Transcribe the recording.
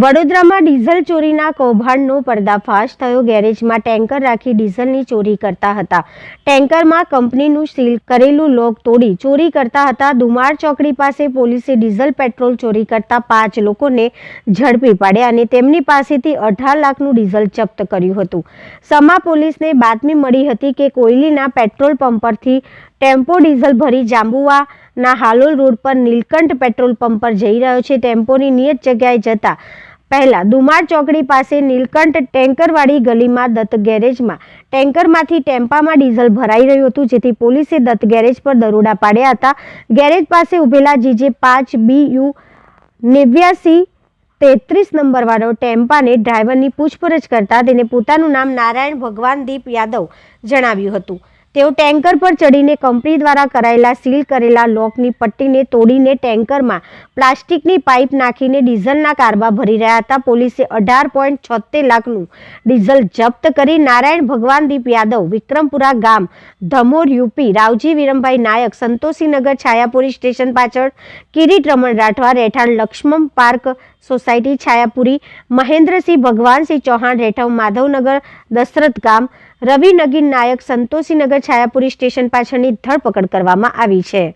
વડોદરામાં ડીઝલ ચોરીના કૌભાંડનો પર્દાફાશ થયો. ગેરેજમાં ટેન્કર રાખી ડીઝલની ચોરી કરતા હતા. ટેન્કરમાં કંપનીનું સીલ કરેલું લોક તોડી ચોરી કરતા હતા. દુમાર ચોકડી પાસે પોલીસે ડીઝલ પેટ્રોલ ચોરી કરતા પાંચ લોકોને ઝડપી પાડ્યા અને તેમની પાસેથી અઢાર લાખનું ડીઝલ જપ્ત કર્યું હતું. સમા પોલીસને બાતમી મળી હતી કે કોયલીના પેટ્રોલ પંપ પરથી ટેમ્પો ડીઝલ ભરી જાંબુવાના હાલોલ રોડ પર નીલકંઠ પેટ્રોલ પંપ પર જઈ રહ્યો છે. ટેમ્પોની નિયત જગ્યાએ જતા પહેલા દુમાર ચોકડી પાસે નીલકંઠ ટેન્કરવાળી ગલીમાં દત્ત ગેરેજમાં ટેન્કરમાંથી ટેમ્પામાં ડીઝલ ભરાઈ રહ્યું હતું, જેથી પોલીસે દત્ત ગેરેજ પર દરોડા પાડ્યા હતા. ગેરેજ પાસે ઉભેલા જીજે પાંચ બી યુ નેવ્યાસી તેત્રીસ નંબરવાળો ટેમ્પાને ડ્રાઈવરની પૂછપરછ કરતા તેને પોતાનું નામ નારાયણ ભગવાનદીપ યાદવ જણાવ્યું હતું. તેઓ ટેન્કર પર ચડીને કંપની દ્વારા કરાયેલા સીલ કરેલા લોકની પટ્ટીને તોડીને ટેન્કરમાં પ્લાસ્ટિકની પાઇપ નાખીને ડીઝલના કારબા ભરી રહ્યા હતા. પોલીસે અઢાર પોઈન્ટ છોતેર લાખનું ડીઝલ જપ્ત કરી નારાયણ ભગવાનદીપ યાદવ, વિક્રમપુરા ગામ, ધમોર યુપી, રાવજી વિરમભાઈ નાયક, સંતોષીનગર, છાયાપુરી સ્ટેશન પાછળ, કિરીટ રમણ રાઠવા, રહેઠાણ લક્ષ્મણ પાર્ક સોસાયટી, છાયાપુરી, મહેન્દ્રસિંહ ભગવાનસિંહ ચૌહાણ, રહેઠાણ માધવનગર, દશરથ ગામ, રવિ નગીન નાયક, સંતોષીનગર છાયાપુરી સ્ટેશન પાછળની ધરપકડ કરવામાં આવી છે.